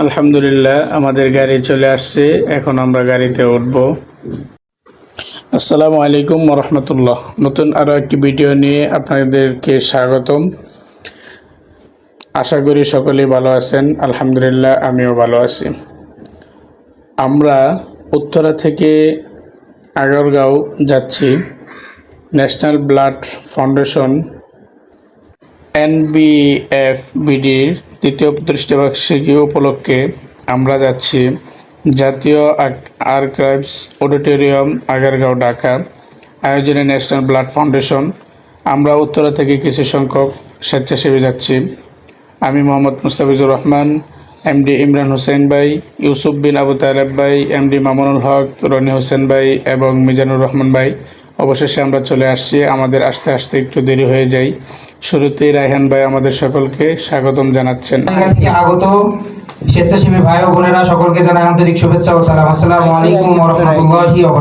আলহামদুলিল্লাহ, আমাদের গাড়ি চলে আসছে, এখন আমরা গাড়িতে উঠব। আসসালামু আলাইকুম রহমতুল্লাহ। নতুন আরও একটি ভিডিও নিয়ে আপনাদেরকে স্বাগতম। আশা করি সকলেই ভালো আছেন, আলহামদুলিল্লাহ, আমিও ভালো আছি। আমরা উত্তরা থেকে আগারগাঁও যাচ্ছি, ন্যাশনাল ব্লাড ফাউন্ডেশন এনবিএফবিডির দ্বিতীয় প্রতিষ্ঠাবার্ষিকী উপলক্ষে আমরা যাচ্ছি। জাতীয় আর্কাইভস অডিটোরিয়াম, আগারগাঁও, ঢাকা। আয়োজনে ন্যাশনাল ব্লাড ফাউন্ডেশন। আমরা উত্তরা থেকে কিছু সংখ্যক স্বেচ্ছাসেবী যাচ্ছি। আমি মোহাম্মদ মুস্তাফিজুর রহমান, এমডি ইমরান হোসেন ভাই, ইউসুফ বিন আবু তালেব ভাই, এমডি মামুনুল হক, রনি হোসেন ভাই এবং মিজানুর রহমান ভাই। অবশেষে আমরা চলে আসছি। আমাদের আসতে আসতে একটু দেরি হয়ে যায়। শুরুতেই রায়হান ভাই আমাদের সকলকে স্বাগতম জানাচ্ছেন। আগত স্বেচ্ছাসেবী ভাই ও বোনেরা সকলকে জানাই আন্তরিক শুভেচ্ছা ও সালাম। আসসালামু আলাইকুম ওয়া